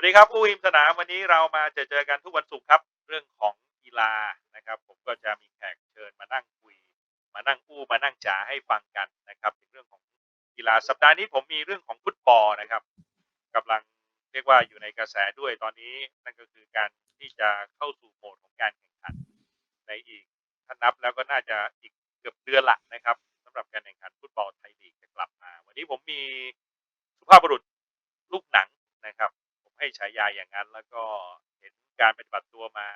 วัสดีครับผู้อิมสนามวันนี้เรามาเจอเจอกันทุกวันศุกร์ครับ เรื่องของกีฬานะครับ ผมก็จะมีแขกเชิญมานั่งคุย มานั่งอู้มานั่งจ๋าให้ฟังกันนะครับถึงเรื่องของกีฬาสัปดาห์นี้ผมมีเรื่องของฟุตบอลนะครับกำลังเรียกว่าอยู่ในกระแสด้วยตอนนี้นั่นก็คือการที่จะเข้าสู่โหมดของการแข่งขัน ในอีกถ้านับแล้วก็น่าจะอีกเกือบเดือนละนะครับสำหรับการแข่งขันฟุตบอลไทยลีกจะกลับมา วันนี้ผมมีสุภาพบุรุษลูกหนังนะครับ ให้ฉายาอย่างนั้น แล้วก็เห็นการปฏิบัติตัวมา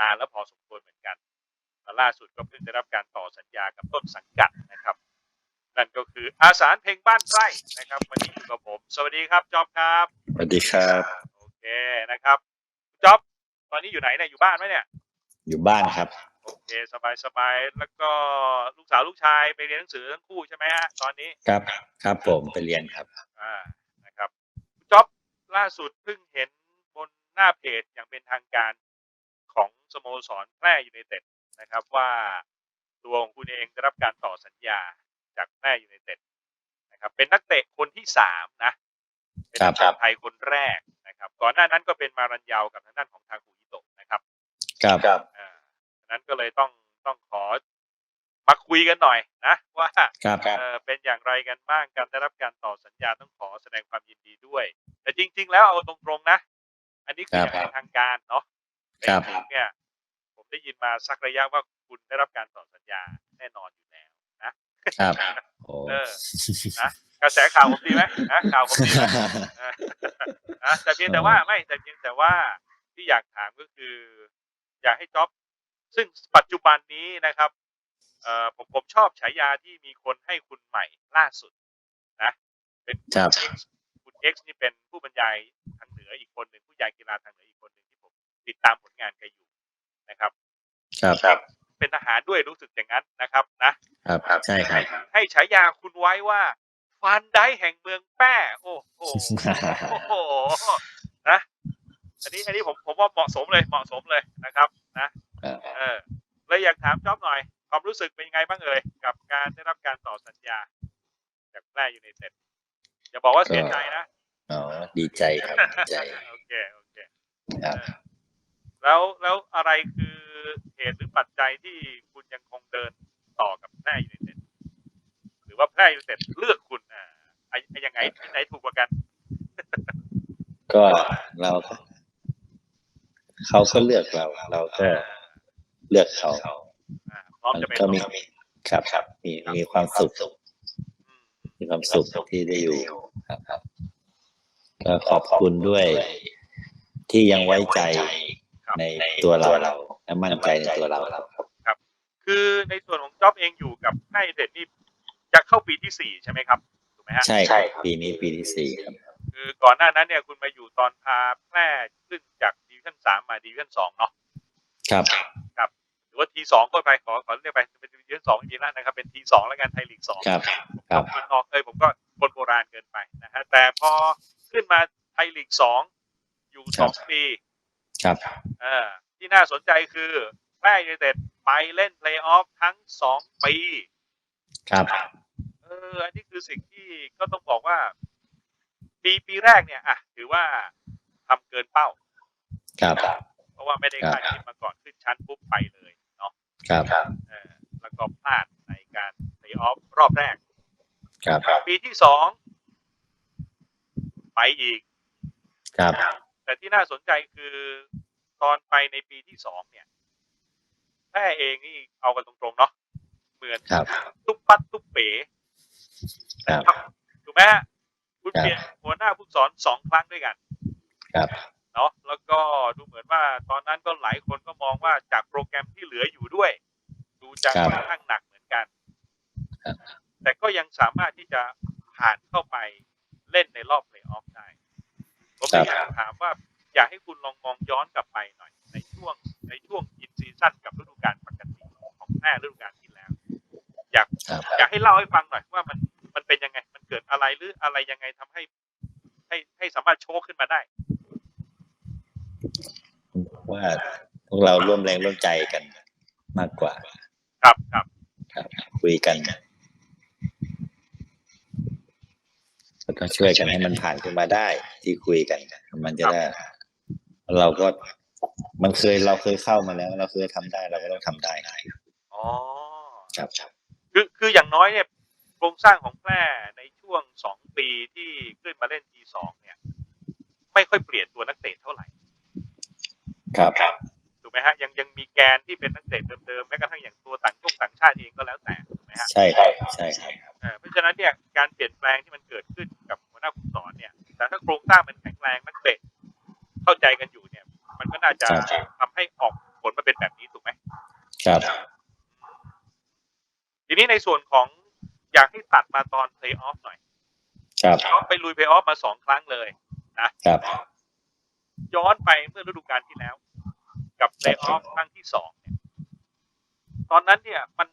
นานแล้วพอสมควรเหมือนกันและล่าสุดก็เพิ่งได้รับการต่อสัญญากับต้นสังกัดนะครับ นั่นก็คืออาสารเพลงบ้านไร่นะครับ วันนี้อยู่กับผม สวัสดีครับจอบครับสวัสดีครับโอเคนะครับจอบตอนนี้อยู่ไหนเนี่ยอยู่บ้านไหมเนี่ยอยู่บ้านครับโอเคสบายสบายแล้วก็ลูกสาวลูกชายไปเรียนหนังสือทั้งคู่ใช่ไหมฮะตอนนี้ครับครับผมไปเรียนครับอ่านะครับจ็อบ ล่าสุดเพิ่งเห็นบนหน้าเพจอย่างเป็นทางการของสโมสรแพร่ยูไนเต็ดนะครับว่าตัวของคุณเองได้รับการต่อสัญญาจากแพร่ยูไนเต็ดนะครับเป็นนักเตะคนที่สามนะเป็นนักครัเตะบไทยคนแรกนะครับ ก่อนหน้านั้นก็เป็นมารันยาวกับทางด้านของทาคุฮิโตะนะครับ ครับครับอ่าฉะนั้นก็เลยต้องต้องขอ มาคุยกันหน่อยนะว่าครับครับเอ่อเป็นอย่างไรกันบ้างการได้รับการต่อสัญญาต้องขอแสดงความยินดีด้วย แต่จริง ๆ แล้วเอาตรงๆนะ อันนี้คืออย่างเป็นทางการเนาะแต่ครับจริงๆเนี่ย ผมได้ยินมาสักระยะว่าคุณได้รับการต่อสัญญาแน่นอนอยู่แล้วนะครับโอ้เออนะกระแสข่าวผมดีไหมนะข่าวผมดีไหมเออนะแต่เพียงแต่ว่าไม่แต่เพียงแต่ว่าที่อยากถามก็คือ อยากให้จ็อบซึ่งปัจจุบันนี้นะครับ เอ่อผมผมชอบฉายาที่มีคนให้คุณใหม่ล่าสุดนะเป็นคุณครับ X คุณเอ็กซ์นี่เป็นผู้บรรยายทางเหนืออีกคนหนึ่งผู้บรรยายกีฬาทางเหนืออีกคนหนึ่งที่ผมติดตามผลงานแกอยู่นะครับ ครับครับ เป็นทหารด้วยรู้สึกอย่างนั้นนะครับนะครับใช่ครับ ให้ฉายาคุณไว้ว่าฟันได้แห่งเมืองแป้โอ้โห โอ้โห นะ อันนี้ อันนี้ผม ผมว่าเหมาะสมเลย เหมาะสมเลยนะครับ นะ เออเลยอยากถามจ๊อบหน่อยความ รู้สึกเป็นยังไงบ้างเอ่ยกับการได้รับการต่อสัญญา จากแพร่ยูไนเต็ดอย่าบอกว่าเสียใจนะอ๋อดีใจครับดีใจโอเคโอเคครับเออแล้วแล้วอะไรคือเหตุหรือปัจจัยที่คุณยังคงเดินต่อกับแพร่ยูไนเต็ดหรือว่าแพร่ยูไนเต็ดเลือกคุณอ่าไอ้ไอ้ยังไงที่ไหนถูกกว่ากัน ก็เราเขาก็เลือกเรา เราก็เลือกเขาอ่า พร้อมจะเป็นก็มีครับครับมีมีความสุขอืมมีความสุขที่ได้อยู่ครับครับก็ขอบคุณด้วยที่ยังไว้ใจครับในตัวเราและมั่นใจในตัวเราครับ คือในส่วนของจ็อบเองอยู่กับไพ่เด็ดนี่จะเข้าปีที่สี่ใช่ไหมครับถูกไหมฮะใช่ครับปีนี้ปีที่สี่ครับคือก่อนหน้านั้นเนี่ยคุณมาอยู่ตอนพาแพร่ขึ้นจากดิวิชั่นสามมาดิวิชั่นสองเนาะครับห รือว่าทีสองก็ไปขอขอเรียกไปเป็นดิวิชั่นสองจริงๆแล้วนะครับเป็นทีสองแล้วกันไทยลีกสองครับครับมันออกเอยผมก็คนโบราณเกินไปนะฮะแต่พอขึ้นมาไทยลีกสองอยู่สองปีครับเออที่น่าสนใจคือแพร่ยูไนเต็ดไปเล่นเพลย์ออฟทั้งสองปีครับเอออันนี้คือสิ่งที่ก็ต้องบอกว่า ปีปีแรกเนี่ยอะถือว่าทำเกินเป้า ครับ เพราะว่าไม่ได้ครับคาดคิดมาก่อนขึ้นชั้นปุ๊บไปเลยเนาะ ครับเออแล้วก็พลาดในการเพลย์ออฟรอบแรก ครับ ปีที่สองไปอีก ครับ แต่ที่น่าสนใจคือตอนไปในปีที่สองเนี่ยแพ้เองนี่เอากันตรงๆเนาะเหมือนครับตุ๊บปัดตุ๊บเป๋ครับถูกไหมฮะคุณครับเปลี่ยนหัวหน้าผู้สอนสองครั้งด้วยกัน ครับ เนาะแล้วก็ดูเหมือนว่าตอนนั้นก็หลายคนก็มองว่าจากโปรแกรมที่เหลืออยู่ด้วย ดูจะครับค่อนข้างหนักเหมือนกันครับแต่ก็ยังสามารถที่จะผ่านเข้าไปเล่นในรอบเพลย์ออฟได้ผมเลยอยากถามว่าอยากให้คุณลองมองย้อนกลับไปหน่อย ในช่วงในช่วงอินซีซั่นกับฤดูกาลปกติของแม่ฤดูกาลที่แล้ว อยากครับอยากให้เล่าให้ฟังหน่อยว่ามันมันเป็นยังไง มันเกิดอะไรหรืออะไรยังไงทำให้ ให้ให้สามารถโชว์ขึ้นมาได้ ว่าพวกเราร่วมแรงร่วมใจกันมากกว่า ครับครับครับ คุยกันก็ต้องช่วยกันให้มันผ่านขึ้นมาได้ ที่คุยกัน มันจะได้ เราก็มันเคยเราเคยเข้ามาแล้ว เราเคยทำได้เราก็ต้องทำได้อ๋อครับคือคืออย่างน้อยเนี่ยโครงสร้างของแพร่ในช่วงสองปีที่ขึ้นมาเล่นทีสองเนี่ย ไม่ค่อยเปลี่ยนตัวนักเตะเท่าไหร่ ครับถูกไหมฮะยังยังมีแกนที่เป็นนักเตะเดิมๆแม้กระทั่งอย่างตัวต่างชาติต่างชาติเองก็แล้วแต่ถูกไหมฮะใช่ครับใช่ครับเออเพราะฉะนั้นเนี่ยการเปลี่ยนแปลงที่มันเกิดขึ้นกับหัวหน้าผู้สอนเนี่ย แต่ถ้าโครงสร้างมันแข็งแรงนักเตะเข้าใจกันอยู่เนี่ย มันก็น่าจะครับทำให้ออกผลมาเป็นแบบนี้ถูกไหมครับ ทีนี้ในส่วนของอยากให้ตัดมาตอนเพลย์ออฟหน่อย ครับเขาไปลุยเพลย์ออฟมาสองครั้งเลยครับย้อนไปเมื่อฤดูกาลที่แล้ว กับเพลย์ออฟครั้งที่สองเนี่ยตอนนั้นเนี่ยมัน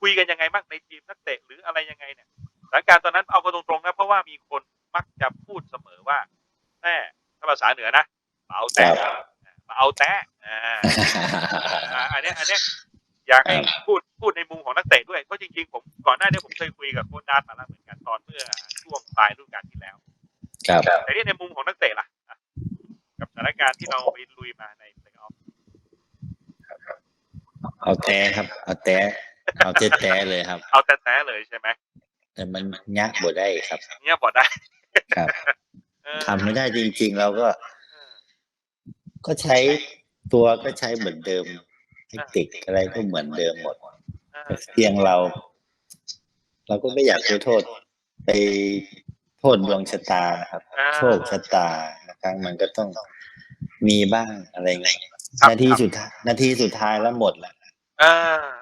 คุยกันยังไงบ้างในทีมนักเตะหรืออะไรยังไงเนี่ยสถานการณ์ตอนนั้นเอากันตรงๆนะเพราะว่ามีคนมักจะพูดเสมอว่าแม่ถ้าภาษาเหนือนะมาเอาคแต่รับมาเอาแต่อ่าอ่าอันเนี้ยอันเนี้ยอยากให้ครับพูดพูดในมุมของนักเตะด้วยเพราะจริงๆผมก่อนหน้านี้ผมเคยคุยกับโค้ชดาร์ตมาแล้วเหมือนกันตอนเมื่อช่วงปลายฤดูกาลที่แล้วครับแต่นี่ในมุมของนักเตะล่ะอะกับสถานการณ์ที่เราไปลุยมาใน เพลย์ออฟเอาแต่ครับ เอาแต่เอาแต่แต่เลยครับ เอาแต่แต่เลยใช่ไหมแต่มันยากบ่ได้ครับเนี่ยบอกได้ครับเออทำไม่ได้จริง ๆ เราก็เออก็ใช้ตัวก็ใช้เหมือนเดิมเทคนิคอะไรก็เหมือนเดิมหมดเออแต่เพียงเรา เราก็ไม่อยากไปโทษ ไปโทษดวงชะตานะครับอ่าโชคชะตาบางครั้งมันก็ต้องมีบ้างอะไรเงี้ยครับนาทีสุดท้ายนาทีสุดท้ายแล้วหมดแล้ว อ่า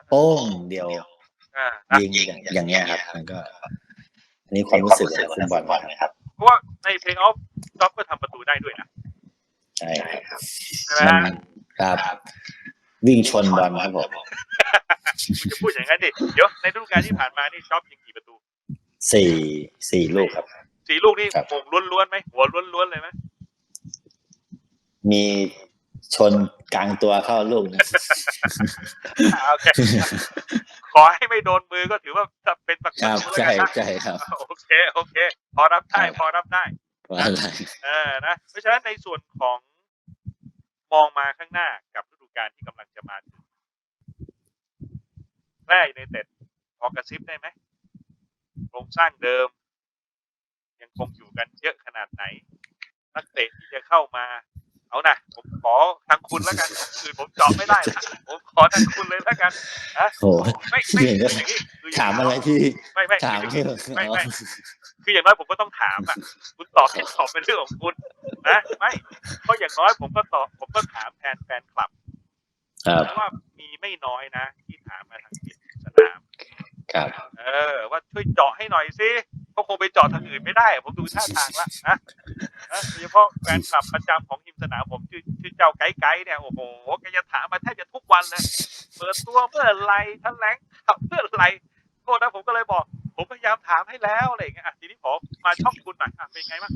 โป้งเดียวอ่านะยิงอย่างอย่างเงี้ยครับ มันก็อันนี้ความรู้สึกของคุณบอลนะครับเพราะว่าในเพลย์ออฟจ็อบก็ทำประตูได้ด้วยนะใช่ครับใช่ไหมมันฮะครับ วิ่งชนบอลครับผมคุณจะพูดอย่างนั้นดิเดี๋ยวในฤดูกาลที่ผ่านมานี่จ็อบยิงกี่ประตูสี่สี่ลูกครับ สี่ลูกนี่ครับ โมงล้วนๆไหมหัวล้วนๆเลยไหมมี ชนกลางตัวเข้าลูกหนึงอ่าโอเคขอให้ไม่โดนมือก็ถือว่าจะเป็นประครัตูบแล้วใช่กันนะใช่ครับ โอเคโอเค พอรับได้ครับพอรับได้ว่าอะไรเออนะเพราะฉะนั้นในส่วนของมองมาข้างหน้ากับฤดูกาลที่กำลังจะมาถึงแรกในเต็ดพอกระซิบได้ไหมโครงสร้างเดิม ยังคงอยู่กันเยอะขนาดไหนนักเตะที่จะเข้ามา เอานะผมขอทางคุณแล้วกันคือผมเจาะไม่ได้นะผมขอทางคุณเลยแล้วกันโอ้ไม่ไม่เห็นคือก็อย่างนี้คืออย่างถามนี้อะไรที่ไม่ไม่ถามคือที่ไม่ไม่คืออย่างน้อยผมก็ต้องถามอะ คุณตอบไม่ตอบเป็นเรื่องของคุณนะไม่เพราะอย่างน้อยผมก็ตอบผมก็ถามแทนแฟนคลับครับเพราะว่ามีไม่น้อยนะ ที่ถามมาทางทีมสนามครับเออ ว่าช่วยเจาะให้หน่อยสิก็คงไปเจาะทางอื่นไม่ได้ ผมดูท่าทางละนะนะโดยเฉพาะแฟนคลับประจำของทีม สนามผมชื่อชื่อเจ้าไก่ไก่เนี่ยโอ้โหแกจะถามมาแทบจะทุกวันเลยเปิดตัวเมื่อไหรแถลงข่าวเมื่อไหรโทษนะผมก็เลยบอก ผมพยายามถามให้แล้วอะไรอย่างเงี้ยอะทีนี้ขอมาช่องคุณหน่อยอะเป็นไงบ้าง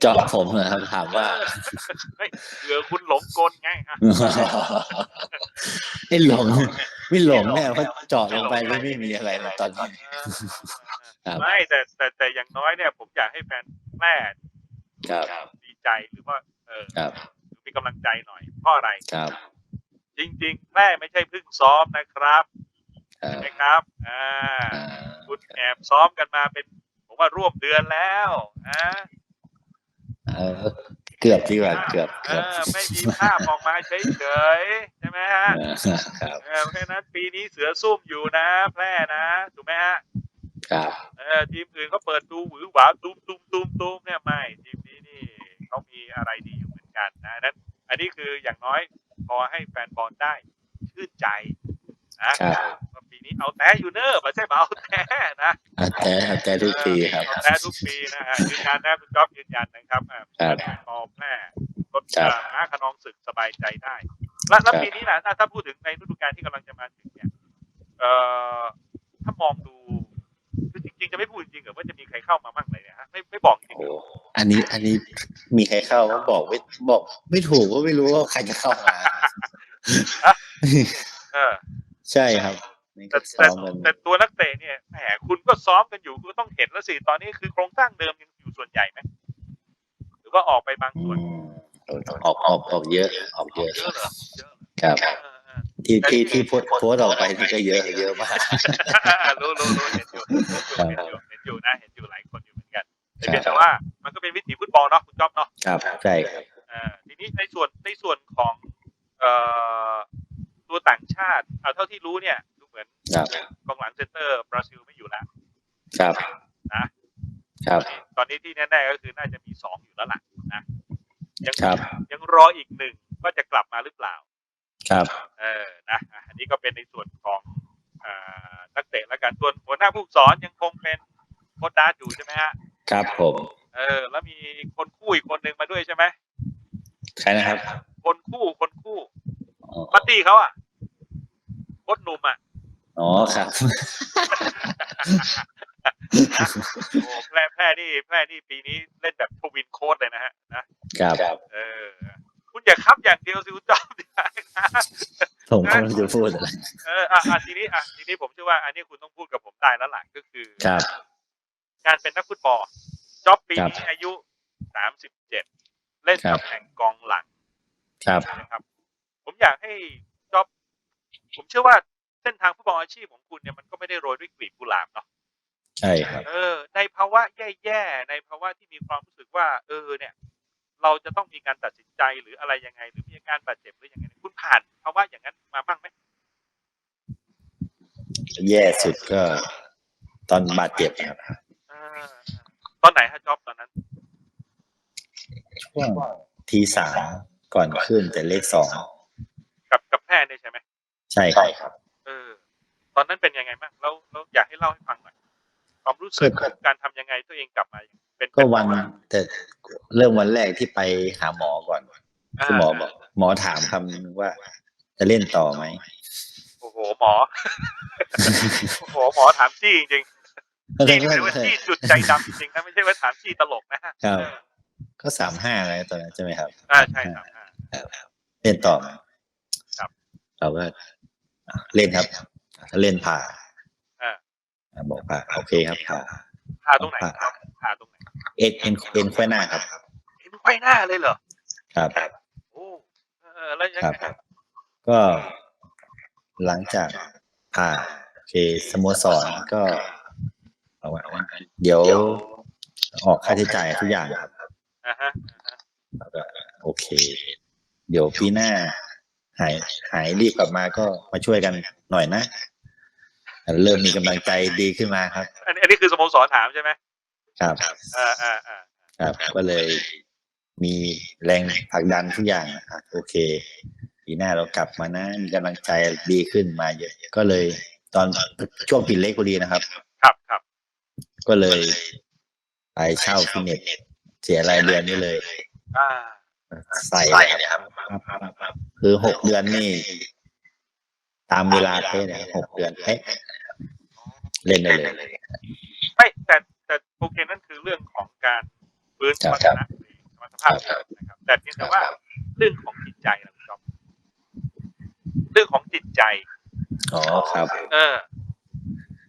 เจาะผมเหรอครับถามว่าเฮ้ยเผื่อคุณหลงกลไงอะไม่หลงไม่หลงเนี่ยเพราะเจาะลงไปแล้วไม่มีอะไรเลยตอนนี้เออครับไม่แต่แต่แต่อย่างน้อยเนี่ย ผมอยากให้แฟนแม่ครับดี ใจหรือว่า เออครับมีกำลังใจหน่อยเพราะอะไรครับ จริง ๆ แม่ไม่ใช่เพิ่งซ้อมนะครับครัใช่บไหมครับอ่าอ่าคุณแอบซ้อมกันมาเป็นผมว่าร่วมเดือนแล้วอ่าเออเกือบดีกว่าเกือบเอเกือบอไม่มีภาพออกมาเฉยๆใช่ไหมฮะครับเออเพราะฉะนั้นปีนี้เสือซุ่มอยู่นะ แพร่นะถูกไหมฮะครับเออทีมอื่นเขาเปิดดูหวือหวาตุ้มตุ้มตุ้มตุ้มเนี่ยไม่ทีมนี้นี่ เขามีอะไรดีอยู่เหมือนกันนะนั้น อันนี้คืออย่างน้อยพอให้แฟนบอลได้ชื่นใจนะครับว่าปีนี้เอาแต่อยู่เนอะไม่ใช่มาเอาแต่นะอะแต่แต่ทุกปีครับเอาแต่ทุกปีนะฮะยืนยันนะคุณจ๊อบยืนยันนะครับอ่าครับพอแพร่รถครับม้าขนองศึกสบายใจได้ แล้วแล้วครับปีนี้นะถ้าถ้าพูดถึงในฤดูกาลที่กำลังจะมาถึงเนี่ยเอ่อถ้ามองดูคือจริงๆจะไม่พูดจริงๆเหรอว่าจะมีใครเข้ามาบ้างเลยเนี่ยฮะไม่ไม่บอกจริงโอ้เหรออันนี้อันนี้มีใครเข้าก็บอกไม่บอก ไม่ถูกก็ไม่รู้ว่าใครจะเข้ามาเออใช่ครับไม่แต่ซ้แต่อมกันแต่ตัวนักเตะเนี่ยแหมคุณก็ซ้อมกันอยู่คุณก็ต้องเห็นแล้วสิตอนนี้คือโครงสร้างเดิมยังอยู่ส่วนใหญ่ไหมหรือว่าออกไปบางอืส่วนมออกออกออกเยอะ ออกเยอะเยอะเหรอเยอะครับเออเออที่ที่ที่โพสต์โพสต์ออกไปนี่ก็เยอะเยอะมากรู้รู้รู้เห็นอยู่ครับเห็นอยู่เห็นอยู่นะเห็นอยู่หลาย แต่ครับเพียงแต่ว่ามันก็เป็นวิถีฟุตบอลเนาะคุณจ๊อบเนาะครับใช่ครับอ่าทีนี้ในส่วนในส่วนของเอ่อตัวต่างชาติเอาเท่าที่รู้เนี่ยดูเหมือนครับกองหลังเซนเตอร์บราซิลไม่อยู่แล้วครับนะครับ ตอนนี้ที่แน่ๆก็คือน่าจะมีสองอยู่แล้วล่ะนะยังครับยังรออีกหนึ่งว่าจะกลับมาหรือเปล่า ครับ เออนะอะอันนี้ก็เป็นในส่วนของอ่านักเตะแล้วกันส่วนหัวหน้าผู้ฝึกสอนยังคงเป็นโค้ชดาร์ทอยู่ใช่ไหมฮะ ครับผม เออ แล้วมีคนคู่อีกคนหนึ่งมาด้วยใช่ไหมใครนะครับ คนคู่คนคู่อ๋อบัตตี้เขาอะโค้ชหนุ่มอะอ๋อครับโอ้แพร่แพร่นี่แพร่นี่ปีนี้เล่นแบบทวินโค้ดเลยนะฮะนะครับเออ คุณอย่าคับอย่างเดียวสิคุณจอมผมก็ไม่รู้จะพูดอะไรเอออะอะทีนี้อะทีนี้ผมเชื่อว่า อันนี้คุณต้องพูดกับผมได้แล้วล่ะก็คือครับ การเป็นนักฟุตบอลจ็อบปีครับนี้อายุสามสิบเจ็ดเล่นครับตำแหน่งกองหลังครับนะครับ ผมอยากให้จ็อบผมเชื่อว่าเส้นทางฟุตบอลอาชีพของคุณเนี่ยมันก็ไม่ได้โรยด้วยกลีบกุหลาบเนาะใช่ครับเออ ในภาวะแย่ๆในภาวะที่มีความรู้สึกว่า เออ เนี่ย เราจะต้องมีการตัดสินใจหรืออะไรยังไง หรือมีอาการบาดเจ็บหรือยังไงคุณผ่านภาวะอย่างนั้นมาบ้างไหมแย่สุดก็ตอนบาดเจ็บครับเออ ตอนไหนฮะจ็อบตอนนั้น ช่วงทีสามก่อนขึ้นแต่เลขสองกับกับแพร่เนี่ยใช่ไหมใช่ครับ เออ ตอนนั้นเป็นยังไงบ้างแล้วแล้วอยากให้เล่าให้ฟังหน่อยความรู้สึกก็การทำยังไงตัวเองกลับมาเป็นก็วันแต่เริ่มวันแรกที่ไปหาหมอก่อนคุณหมอบอก หมอถามคำนึงว่า จะเล่นต่อไหมโอ้โหหมอโอ้โหหมอถามจี้จริง ๆจี้ไม่ใช่ว่าจี้จุดใจดำจริงๆนะไม่ใช่ว่าถามจี้ตลกนะฮะครับ ก็สามห้าอะไรตอนนั้นใช่ไหมครับอ่าใช่ครับอ่าเล่นต่อไหมครับ เราก็เล่นครับ ถ้าเล่นผ่าอ่าอ่าบอกผ่าโอเคครับผ่าผ่าตรงไหนครับผ่าตรงไหนเอ็นเอ็นเอ็นไขว้หน้าครับเห็นไขว้หน้าเลยเหรอครับโอ้เออแล้วยังครัไงบก็หลังจากผ่าโอเคสโมสรก็ บอกว่าเดี๋ยวออกค่าใช้จ่ายทุกอย่างครับอ่าฮะอ่าฮะแล้วก็โอเค เดี๋ยวปีหน้า หายหายรีบกลับมาก็มาช่วยกันหน่อยนะ เริ่มมีกำลังใจดีขึ้นมาครับอันนี้อันนี้คือสโมสรถามใช่ไหมครับอ่าอ่าอ่าครับ ก็เลยมีแรงผลักดันทุกอย่างนะครับโอเคปีหน้าเรากลับมานะมีกำลังใจดีขึ้นมาเยอะ ก็เลย ตอนช่วงปิดเล็กพอดีนะครับ ครับครับ ก็เลยไปเช่าฟิตเนสเสียรายเดือนนี่เลยอ่าใส่ครับคือหกเดือนนี่ ตามเวลาเป๊ะเนี่ยหกเดือนเป๊ะเล่นได้เลยไม่แต่แต่โอเคนั่นคือเรื่องของการฟื้นสมรรถนะสมรรถภาพนะครับ แต่เพียงแต่ว่าเรื่องของจิตใจนะคุณจอมเรื่องของจิตใจอ๋อครับ เออ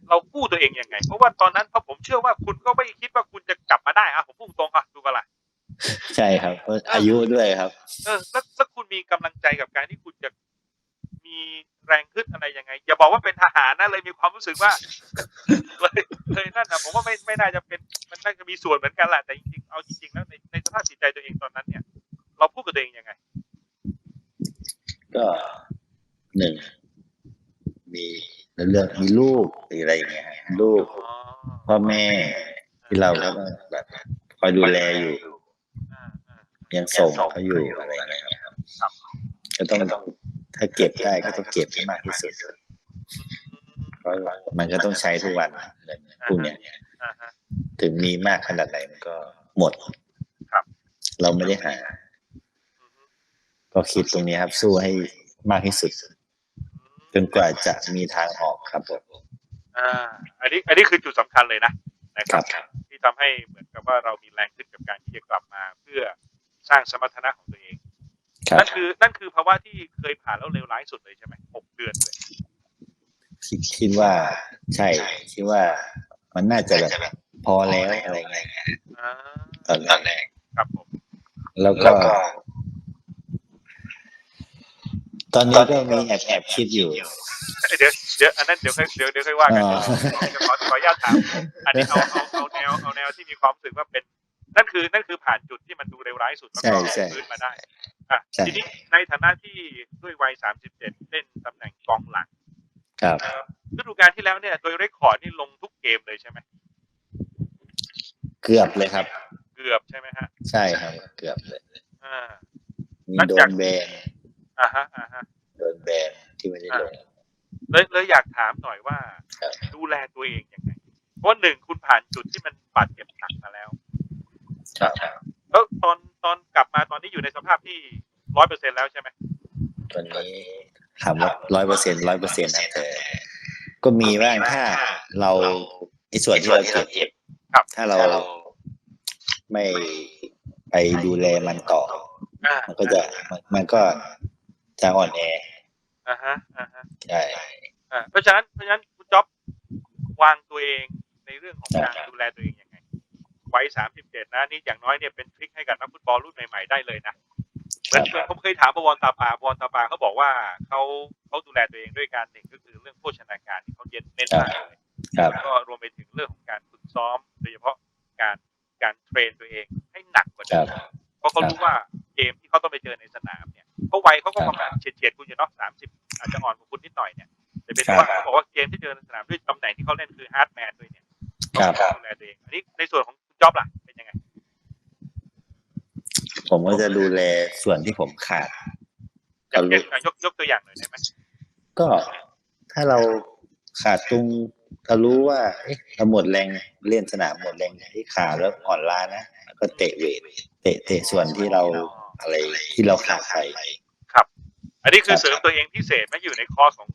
เรากู้ตัวเองยังไง เพราะว่าตอนนั้นเพราะผมเชื่อว่าคุณก็ไม่คิดว่าคุณจะกลับมาได้อะผมพูดตรงอะดูกันละใช่ครับเพราะอายุด้วยครับ เออแล้วแล้วคุณมีกำลังใจกับการที่คุณจะมีแรงขึ้นอะไรยังไง อย่าบอกว่าเป็นทหารนะเลยมีความรู้สึกว่าเลยเลยนั่นนะผมว่าไม่ไม่น่าจะเป็นมันน่าจะมีส่วนเหมือนกันแหละแต่จริงๆเอาจริงๆแล้วในในสภาพจิตใจตัวเองตอนนั้นเนี่ย เราพูดกับตัวเองยังไง ก็หนึ่งมี แล้วเรื่องมีลูกหรืออะไรอย่างเงี้ยลูกพ่อแม่ที่เราก็ต้องแบบคอยดูแลอยู่ ยังส่งเขาอยู่อะไรอย่างเงี้ยครับก็ต้องถ้าเก็บได้ก็ต้องเก็บให้มากที่สุดเพราะมันก็ต้องใช้ทุกวันเรื่องพวกเนี้ยถึงมีมากขนาดไหนมันก็หมดครับ เราไม่ได้หา ก็คิดตรงนี้ครับ สู้ให้มากที่สุด จนกว่าจะมีทางออกครับผมอ่า อันนี้ อันนี้คือจุดสำคัญเลยนะนะคครัรับบที่ทำให้เหมือนกับว่าเรามีแรงขึ้นกับการที่จะกลับมาเพื่อสร้างสมรรถนะของตัวเองครับนั่นคือ นั่นคือภาวะที่เคยผ่านแล้วเลวร้ายสุดเลยใช่ไหมหกเดือนเลยที่คิดว่าใช่คิดว่ามันน่าจะแบบพอแล้วอะไรเงี้ยอ่าตอนแรกครับผมแล้วก็ ตอนนี้ก็มีแอบแอบคิดอยู่ เดี๋ยวเดี๋ยวอันนั้นเดี๋ยวค่อยเดี๋ยวเดี๋ยวค่อยว่ากันอ๋อเดี๋ยวขอขออนุญาตถามอันนี้เอาเอาเอาแนวเอาแนวที่มีความรู้สึกว่าเป็น นั่นคือนั่นคือผ่านจุดที่มันดูเลวร้ายสุดแล้วก็ใช่ใช่ ฟื้นมาได้อะใช่ ทีนี้ในฐานะที่ด้วยวัย37เล่นตำแหน่งกองหลังครับ เอ่อฤดูกาลที่แล้วเนี่ย โดยเรคคอร์ดนี่ลงทุกเกมเลยใช่ไหมเกือบเลยครับ เกือบใช่ไหมฮะใช่ครับ เกือบเลยอ่า มีหลังโดจากนแบน อ่าฮะอ่าฮะโดนแบนที่ไม่ได้ลง เลยเลยอยากถามหน่อยว่า ครับ ดูแลตัวเองยังไง เพราะว่าหนึ่งคุณผ่านจุดที่มันบาดเจ็บหนักมาแล้ว ครับแล้วตอนตอนกลับมาตอนนี้อยู่ในสภาพที่ร้อยเปอร์เซ็นแล้วใช่ไหมตอนนี้ถามว่าร้อยเปอร์เซ็นร้อยเปอร์เซ็นต์นะแต่ก็มีบ้างถ้าเราไอ้ส่วนที่เราเจ็บ ถ้าเราไม่ไปดูแลมันต่อ อ่ามันก็จะมันมันก็ จะอ่อนแออ่าฮะอ่าฮะใช่อ่าเพราะฉะนั้นเพราะฉะนั้นคุณจ๊อบวางตัวเองในเรื่องของการดูแลตัวเองยังไงวัยสามสิบเจ็ดนะนี่อย่างน้อยเนี่ยเป็นทริคให้กับนักฟุตบอลรุ่นใหม่ๆได้เลยนะเหมือนเหมือนผมเคยถามประวรตาปาประวรตาปาเขาบอกว่าเขาเขาดูแลตัวเองด้วยการหนึ่งก็คือเรื่องโภชนาการที่เขาเย็นเน้นมากเลยครับแล้วก็รวมไปถึงเรื่องของการฝึกซ้อม โดยเฉพาะการการเทรนตัวเองให้หนักกว่าคเดิรัมบเพราะเขารู้ว่า เนี่ยแต่เป็นเพราะว่าเขาบอกว่าเกมที่เจอในสนามด้วยตำแหน่งที่เขาเล่นคือฮาร์ดแมนด้วยเนี่ยครับต้องดูแลตัวเองอันนี้ในส่วนของคุณจ๊อบล่ะเป็นยังไง ผมก็จะดูแลส่วนที่ผมขาดอย่างเช่นอะยกยกตัวอย่างหน่อยได้ไหมก็ถ้าเราขาดตรงเรารู้ว่าเอ๊ะเราหมดแรงเล่นสนามหมดแรงที่ขาแล้วอ่อนล้านะแล้วก็เตะเวทเตะเตะส่วนที่เราอะไรที่เราขาดไปอันนี้คือเสริมตัวเองพิเศษไม่อยู่ในคอร์สของของสโมสร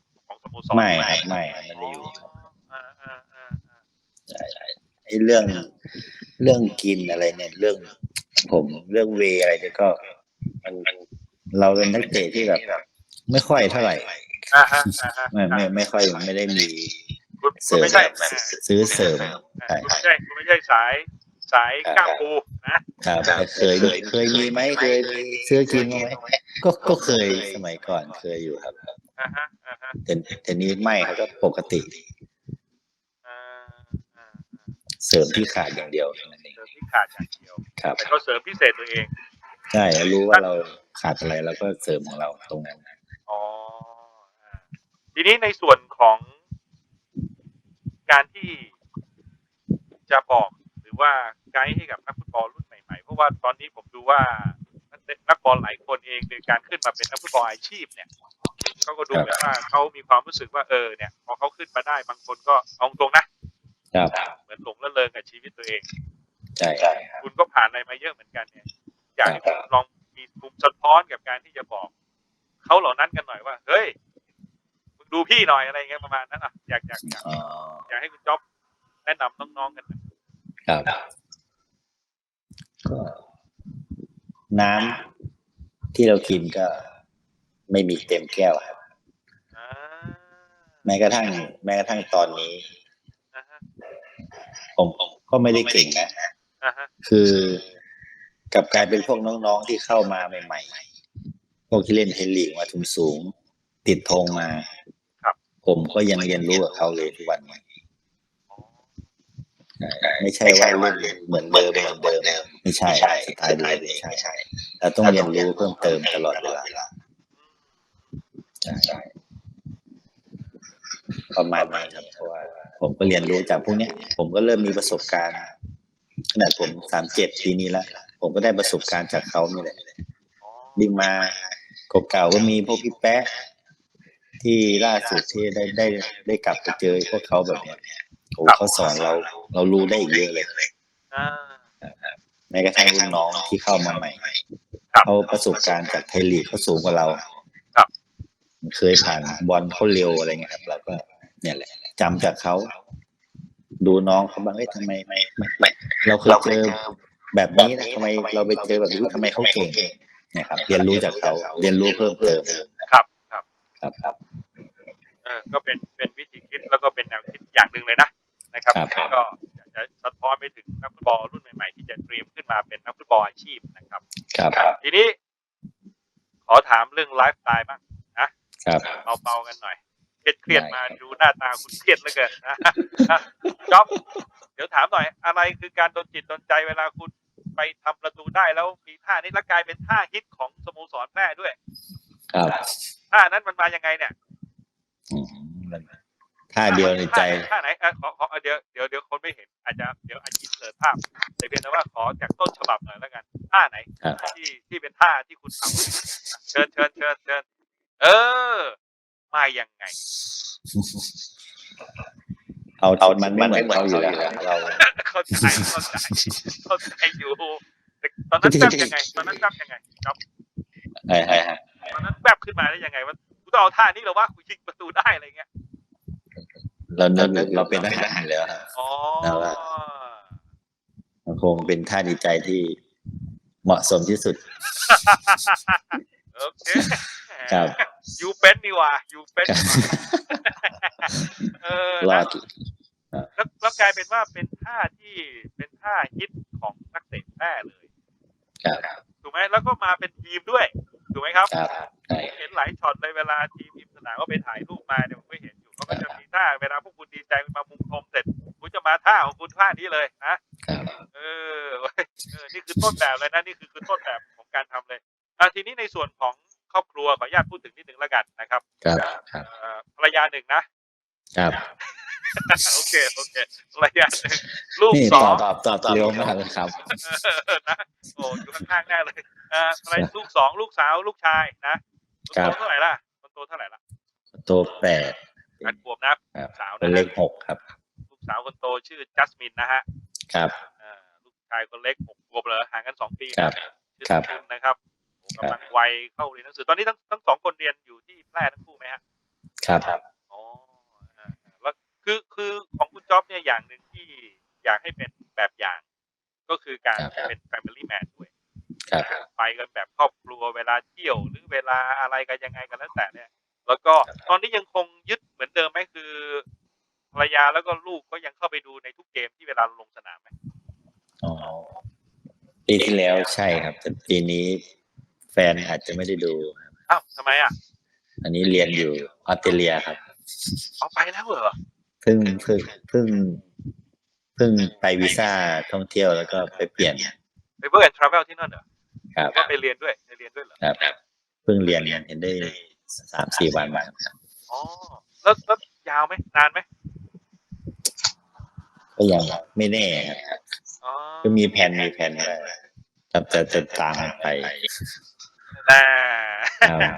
ไม่ครับไม่ครับไม่ได้อยู่ครับอ่าอ่าอ่าอ่าใช่ใช่ไอ้เรื่องเรื่องกินอะไรเนี่ย เรื่อง ผมเรื่องเวย์อะไรเนี่ยก็ มันมันเราเป็นนักเตะที่แบบไม่ค่อยเท่าไหร่อ่าฮะอ่าฮะไม่ไม่ไม่ค่อยไม่ได้มีคุณเสคุณริมไม่ใช่แบบซื้อเสริมใช่คุณไม่ใช่คุณไม่ใช่สายสายกล้ามปูนะครับแต่เคยเคยมีไหมเคยมีซื้อกินบ้างไหมก็ก็เคยสมัยก่อนเคยอยู่ครับ อ่าฮะอ่าฮะแต่แต่นี้ไม่ครับก็ปกติ อ่าอ่าอ่าเสริมที่ขาดอย่างเดียวเท่านั้นเองเสริมที่ขาดอย่างเดียว ครับ แต่ก็เสริมพิเศษตัวเอง ใช่แล้วรู้ว่าเราขาดอะไรเราก็เสริมของเราตรงนั้น อ๋ออ่าทีนี้ในส่วนของการที่จะบอกหรือว่าไกด์ให้กับนักฟุตบอลรุ่นใหม่ๆ เพราะว่าตอนนี้ผมดูว่านักเตะนักบอลหลายคนเองในการขึ้นมาเป็นนักฟุตบอลอาชีพเนี่ย เขาก็ดูเหมือนว่าเขามีความรู้สึกว่าเออเนี่ยพอเขาขึ้นมาได้บางคนก็เอาตรงนะครับเหมือนหลงละเลงกับชีวิตตัวเองใช่ใช่คุณก็ผ่านอะไรมาเยอะเหมือนกันเนี่ยอยากให้คุณลองมีมุมสะท้อนกับการที่จะบอกเขาเหล่านั้นกันหน่อยว่า เฮ้ยมึงดูพี่หน่อยอะไรเงี้ยประมาณนั้นอะอยากอยากอยากอ๋ออยากให้คุณจ๊อบแนะนำน้องๆกันหน่อยครับก็น้ำที่เรากินก็ไม่มีเต็มแก้วครับอ่าแม้กระทั่ง แม้กระทั่งตอนนี้อ่าฮะผมก็ไม่ได้เก่งนะอ่าฮะคือกลับกลายเป็นพวกน้องๆที่เข้ามาใหม่ๆ พวกที่เล่นเทนลีกมาทุนสูง ติดธงมาผมก็ยังเรียนรู้กับเขาเลยทุกวันนี้อ๋อไม่ใช่ว่าเล่นเหมือนเดิมเหมือนเดิมไม่ใช่สไตล์เดิมไม่ใช่เราต้องเรียนรู้เพิ่มเติมตลอดเวลาใช่ ประมาณนั้นครับเพราะว่าผมก็เรียนรู้จากพวกเนี้ย ผมก็เริ่มมีประสบการณ์ขนาดผมสามเจ็ดปีนี้แล้วผมก็ได้ประสบการณ์จากเขานี่แหละอ๋อดิ่งมาเก่าๆก็มีพวกพี่แป๊ะที่ล่าสุดที่ได้ได้ได้กลับไปเจอพวกเขาแบบเนี้ยโอ้เขาสอนเรา เรารู้ได้อีกเยอะเลยอ่าแม้กระทั่งรุ่นน้องที่เข้ามาใหม่ครับเขาประสบการณ์จากไทยลีกเขาสูงกว่าเราครับเคยผ่านบอลเขาเร็วอะไรเงี้ยครับเราก็ เนี่ยแหละจำจากเขาดูน้องเขาบ้างเอ้ยทำไมไม่ไม่ไม่เราเคยเจอแบบนี้นะทำไมเราไปเจอแบบนี้ทำไมเขาเก่งเนี่ยครับ เรียนรู้จากเขาเรียนรู้เพิ่มเติมครับ ครับครับครับเออก็เป็นเป็นวิธีคิดแล้วก็เป็นแนวคิดอย่างหนึ่งเลยนะนะครับครับก็อยากจะสะท้อนไปถึงนักฟุตบอลรุ่นใหม่ๆที่จะเตรียมขึ้นมาเป็นนักฟุตบอลอาชีพนะครับ ครับทีนี้ ขอถามเรื่องไลฟ์สไตล์บ้างครับเบาๆกันหน่อยเครียดเครียดได้มาครับดูห น้าตาคุณเครียดเหลือเกินนะจ๊อบเดี๋ยวถามหน่อย อะไรคือการโดนจิตโดนใจเวลาคุณไปทำประตูได้แล้วมีท่านี้และกลายเป็นท่าฮิตของสโมสรแม่ด้วย ครับท่านั้นมันมายังไงเนี่ยอืมมันท่าเดียวในใจท่าไหนเออขอขอเดี๋ยวเดี๋ยวเดี๋ยวคนไม่เห็น อาจจะเดี๋ยวอาจจะเสิร์ภาพแต่เพียงแต่ว่าขอจากต้นฉบับหน่อยแล้วกันท่าไหนครับที่ที่เป็นท่าที่คุณทำเชิญเชิญเชิญเชิญเออ มายังไง เอาเอามันไม่เหมือนเขาอยู่แล้วครับเราเข้าใจเข้าใจเข้าใจอยู่แต่ตอนนั้นแป๊บยังไงตอนนั้นแป๊บยังไงครับไอ้ไอ้ไอ้ตอนนั้นแป๊บขึ้นมาได้ยังไงว่ากูต้องเอาท่านี้เหรอว่ากูยิงประตูได้อะไรเงี้ยเราเราเราเป็นทหารแล้วครับอ๋อเอาละมันคงเป็นท่าดีใจที่เหมาะสมที่สุด โอเคครับ ยูเป็นนี่หว่ายูเป็นนี่หว่าเออรอนะดแล้วแล้วกลายเป็นว่าเป็นท่าที่เป็นท่าฮิตของนักเตะแท้เลยครับถูกไหมแล้วก็มาเป็นทีมด้วยถูกไหมครับครับใช่เห็นหลายช็อตเลยเวลาทีมทีมสนามก็ไปถ่ายรูปมาเนี่ยผมก็เห็นอยู่เขาก็จะมีท่าเวลาพวกคุณดีใจมามุมชมเสร็จคุณจะมาท่าของคุณท่านี้เลยนะครับเออเว้ยเออนี่คือต้นแบบเลยนะนี่คือ ครับ โอเคโอเคภรรยาหนึ่งลูกนี่สตอองบตอบตอบเร็วมากเลยครับเออนะโอ้อยู่ข้างๆแน่เลยเอ่อภรรยาลูกสองลูกสาวลูกชายนะคนครัโตบ เท่าไหร่ล่ะคนโตเท่าไหร่ล่ะตัวแปด แปดขวบนะครับสาวเป็นะนเลฮะขหกครับ ลูกสาวคนโตชื่อจัสมินนะฮะครับ เอ่อลูกชายคนเล็กหกขวบเลยห่างกันสองปีครับ ชื่อครับ คุณนะครับโอ้กำลังวัยเข้าเรียนหนังสือตอนนี้ทั้งทั้งสองคนเรียนอยู่ที่แพร่ทั้งคู่ไหมฮะ ครับอ๋อเอ่อแล้ว คือคือของคุณจ๊อบเนี่ยอย่างหนึ่งที่อยากให้เป็นแบบอย่าง ก็คือการครับเป็น Family Man ด้วยครับไปกันแบบครอบครัวเวลาเที่ยวหรือเวลาอะไรกันยังไงกันแล้วแต่เนี่ย แล้วก็ตอนนี้ยังคงยึดเหมือนเดิมไหมคือภรรยาแล้วก็ลูกก็ยังเข้าไปดูในทุกเกมที่เวลาลงสนามไหมอ๋อปีที่แล้วใช่ครับ แต่ปีนี้แฟนอาจจะไม่ได้ดูครับอ้าวทำไมอะ อันนี้เรียนอยู่ออสเตรเลียครับ เอาไปแล้วเหรอ เพิ่งเพิ่งเพิ่งเพิ่งไปวีซ่าท่องเที่ยวแล้วก็ไปเปลี่ยนไปเวิร์กทราเวลที่นั่นเหรอครับก็ไปเรียนด้วยไปเรียนด้วยเหรอครับเพิ่งเรียนเห็นได้สามสี่วันมาครับอ๋อแล้วแล้วยาวไหมนานไหมก็ยังไม่แน่ครับอ๋อก็มีแผนมีแผนว่าครับจะจะตามกันไป น่าครับ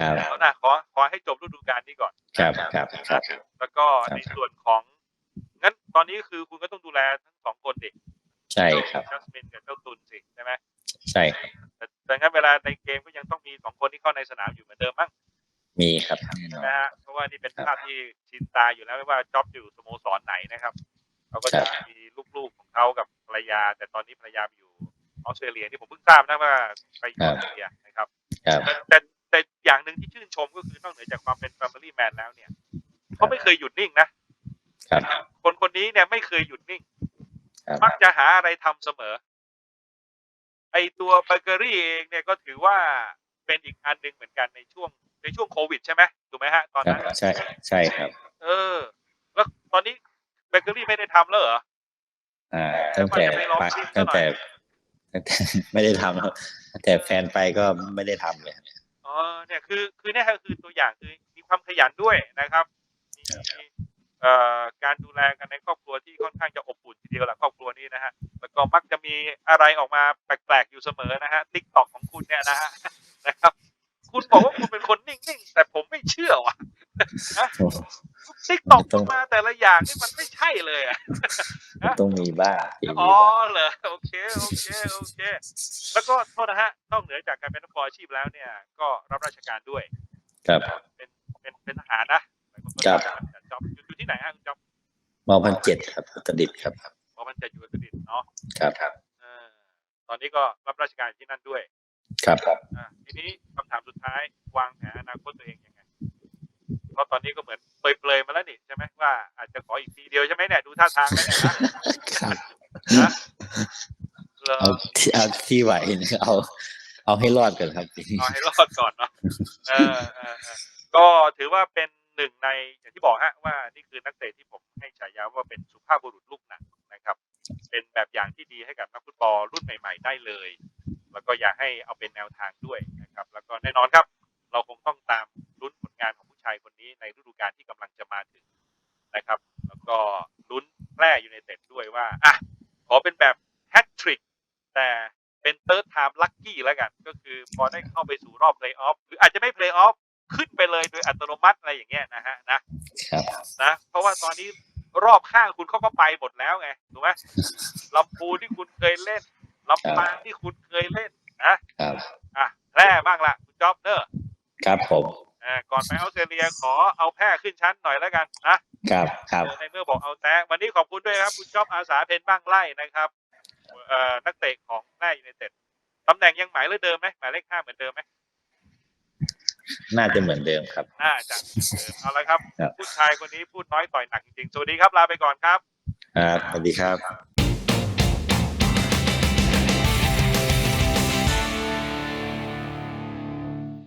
ครับเอานะขอขอให้จบฤดูกาลนี้ก่อน ครับครับครับแล้วก็ครับในส่วนของงั้นตอนนี้คือคุณก็ต้องดูแลทั้งสองคนเด็กใช่ครับจัสมินกับเจ้าตุนสิใช่ไหมใช่ครับแต่แต่งั้นเวลาในเกมก็ยังต้องมีสองคนที่เข้าในสนามอยู่เหมือนเดิมมั้งมีครับแน่นอนนะฮะเพราะว่านี่เป็นภาพที่ชินตาอยู่แล้วไม่ว่าจ็อบอยู่สโมสรไหนนะครับเขาก็จะครับมีลูกๆของเขากับภรรยา แต่ตอนนี้ภรรยาไปอยู่ ออสเตรเลียที่ผมเพิ่งทราบนะว่าไปอยู่ออสเตรเลียนะครับครับแต่แต่แต่อย่างหนึ่งที่ชื่นชมก็คือนอกเหนือจากความเป็น Family Man แล้วเนี่ยเขาไม่เคยหยุดนิ่งนะครับคนคนนี้เนี่ยไม่เคยหยุดนิ่งครับมักจะหาอะไรทำเสมอ ไอตัวเบเกอรี่เองเนี่ยก็ถือว่าเป็นอีกอันหนึ่งเหมือนกันในช่วงในช่วงโควิดใช่ไหมถูกไหมฮะ ตอนครับนั้นใช่ใช่ครับ เออ แล้วตอนนี้เบเกอรี่ไม่ได้ทำแล้วเหรออ่าตั้งแต่ไปตั้งแต่ตั้งแต่ ไม่ได้ทำครับตั้งแต่แฟนไปก็ไม่ได้ทำเลยครับ อ๋อเนี่ยคือคือเนี่ยคือตัวอย่างคือมีความขยันด้วยนะครับมีเอ่อการดูแลกันในครอบครัวที่ค่อนข้างจะอบอุ่นทีเดียวแหละครอบครัวนี้นะฮะแล้วก็มักจะมีอะไรออกมาแปลกๆอยู่เสมอนะฮะทิกตอกของคุณเนี่ยนะฮะนะครับ คุณบอกว่าคุณเป็นคนนิ่งๆแต่ผมไม่เชื่อว่ะทิกตอกมาแต่ละอย่างนี่มันไม่ใช่เลยอะ ต้องมีบ้างมีอ๋อบ้างเหรอโอเคโอเคโอเค แล้วก็โทษนะฮะนอกเหนือจากการเป็นนักบอลอาชีพแล้วเนี่ย ก็รับราชการด้วย ครับ เป็นเป็นเป็นทหารนะหลายคนก็ครับจะจอบอยู่อยู่ที่ไหนฮะคุณจอบมพันเจ็ดครับอุตรดิตถ์ครับเพราะมันจะอยู่อังกฤษเนาะครับครับเออตอนนี้ก็รับราชการอยู่ที่นั่นด้วย ครับครับอ่าทีนี้คำถามสุดท้ายวางแผนอนาคตตัวเองยังไงพ ราะตอนนี้ก็เหมือนเปรยๆมาแล้วนี่ใช่ไหมว่าอาจจะขออีกทีเดียวใช่ไหมเนี่ยดูท่าทางแล้วเนี่ยนะครับนะเหรอเอาที่เอาที่ไหวนะเอา เอาให้รอดก่อนครับเอาให้รอดก่อนเนาะเออเออเออก็ถือว่าเป็นหนึ่งในอย่างที่บอกฮะว่านี่คือนักเตะที่ผมให้ฉายาว่าเป็นสุภาพบุรุษลูกหนังนะครับ เป็นแบบอย่างที่ดีให้กับนักฟุตบอลรุ่นใหม่ ๆ ได้เลย แล้วก็อยากให้เอาเป็นแนวทางด้วยนะครับ แล้วก็แน่นอนครับ เราคงต้องตามลุ้นผลงานของผู้ ชายคนนี้ในฤดูกาลที่กำลังจะมาถึงนะครับ แล้วก็ลุ้นแพร่ยูไนเต็ดด้วยว่าอะขอเป็นแบบแฮตทริกแต่เป็นเติร์ดไทม์ลัคกี้แล้วกัน ก็คือพอได้เข้าไปสู่รอบเพลย์ออฟหรืออาจจะไม่เพลย์ออฟขึ้นไปเลยโดยอัตโนมัติอะไรอย่างเงี้ยนะฮะนะครับนะเพราะว่าตอนนี้รอบข้างคุณเขาก็ไปหมดแล้วไงถูกไหมลำพูนที่คุณเคยเล่นลำปางที่คุณเคยเล่นนะครับอะแพร่บ้างละคุณจ๊อบเนอะครับผม อ่าก่อนไปออสเตรเลียขอเอาแพร่ขึ้นชั้นหน่อยแล้วกันนะครับครับในเมื่อบอกเอาแต้วันนี้ขอบคุณด้วยครับ คุณจ๊อบอาสาเพนบ้างไล่นะครับเอ่อนักเตะของแพร่ยูไนเต็ดตำแหน่งยังหมายเลขเดิมไหมหมายเลขห้าเหมือนเดิมไหมน่าจะเหมือนเดิมครับน่าจะเหมือนเดิมเอาละครับครับ ผู้ชายคนนี้พูดน้อยต่อยหนักจริงๆสวัสดีครับลาไปก่อนครับครับสวัสดีครับ